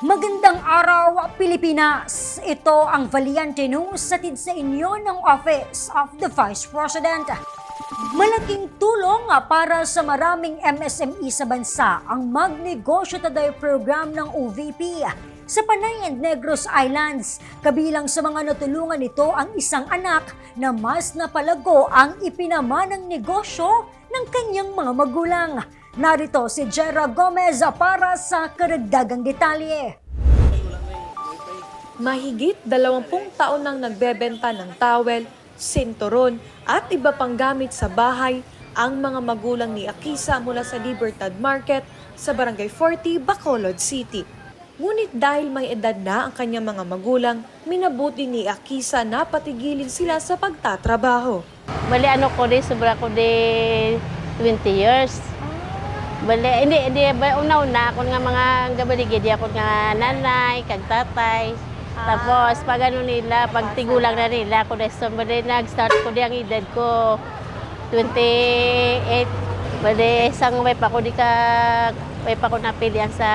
Magandang araw, Pilipinas! Ito ang Valiente News satid sa inyo ng Office of the Vice President. Malaking tulong ah, para sa maraming MSME sa bansa ang Magnegosyo Today program ng OVP sa Panay and Negros Islands. Kabilang sa mga natulungan nito ang isang anak na mas napalago ang ipinamanang negosyo ng kanyang mga magulang. Narito si Jera Gomez para sa karagdagang detalye. Mahigit 20 taon nang nagbebenta ng towel, sinturon at iba pang gamit sa bahay ang mga magulang ni Akisa mula sa Libertad Market sa Barangay 40, Bacolod City. Ngunit dahil may edad na ang kanyang mga magulang, minabuti ni Akisa na patigilin sila sa pagtatrabaho. Bali ano ko di, sobra ko di 20 years. Bali, hindi, hindi, una-una, ako nga mga gabaligi, di ako nga nanay, kag tatay. Tapos, pag ano nila, pag tigulang na nila, ako na so, bali, nag-start ko di ang edad ko, 28. Bali, isang may pa ko di ka, may pa ko napilihan sa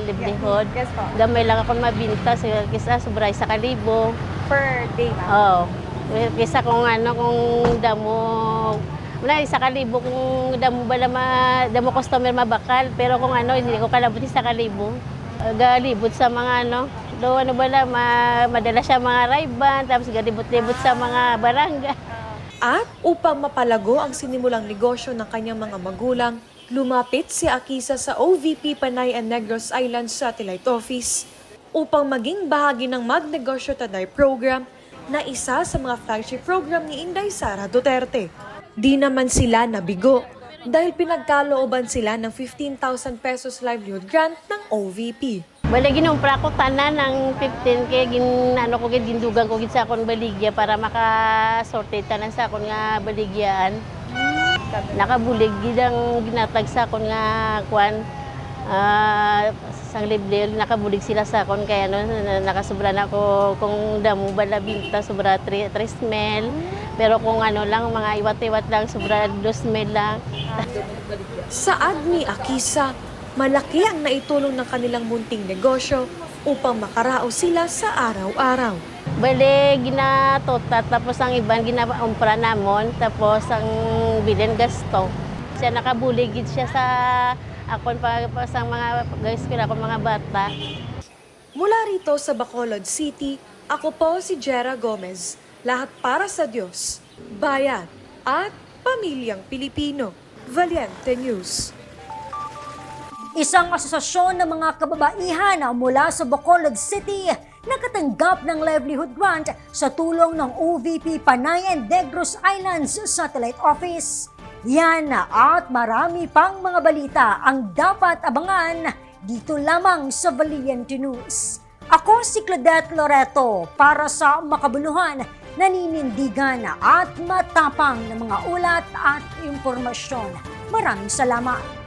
livelihood. Yes po. Gamay lang ako mabinta, so, kisa sobra isa kalibo. Per day, ma'am. Oo. Kisa kung ano, kung damo, wala, isa kalibo kung damo ba ma, damo customer mabakal, pero kung ano, hindi ko kalabot isa kalibo. Galibot sa mga ano, do ano ba na, ma, madala siya mga rayban, tapos galibot-libot sa mga barangay. At upang mapalago ang sinimulang negosyo ng kanyang mga magulang, lumapit si Akisa sa OVP Panay and Negros Islands Satellite Office upang maging bahagi ng Magnegosyo Taday program na isa sa mga flagship program ni Inday Sara Duterte. Di naman sila nabigo dahil pinagkalooban sila ng 15,000 pesos livelihood grant ng OVP. Bali, ginumpra ko tanan ng 15 kay gin, ano ko gid gindugan ko gid sa akong baligya para makasorte tanan sa akong nga baligyaan. Nakabulig gid ang ginatag sa akong nga kwan ah sang libre nakabulig sila sa akon kaya no na- nakasubra na ako kung damo bala binta sobra 3 mil pero kung ano lang mga iwat-iwat lang sobra 2 mil lang Saad ni Akisa, malaki ang naitulong ng kanilang munting negosyo upang makaraos sila sa araw-araw. Bale, ginatota, tapos ang iban ginaumpra namon, tapos ang bilin gasto. Siya nakabuligid siya sa akon pa, pa sa mga guys ko akong mga bata. Mula rito sa Bacolod City, ako po si Jera Gomez. Lahat para sa Diyos, bayan at pamilyang Pilipino. Valiente News. Isang asosasyon ng mga kababaihan mula sa Bacolod City nakatanggap ng livelihood grant sa tulong ng OVP Panay and Negros Islands Satellite Office. Yan at marami pang mga balita ang dapat abangan dito lamang sa Valiente News. Ako si Claudette Loreto para sa makabuluhan, naninindigan at matapang na mga ulat at impormasyon. Maraming salamat.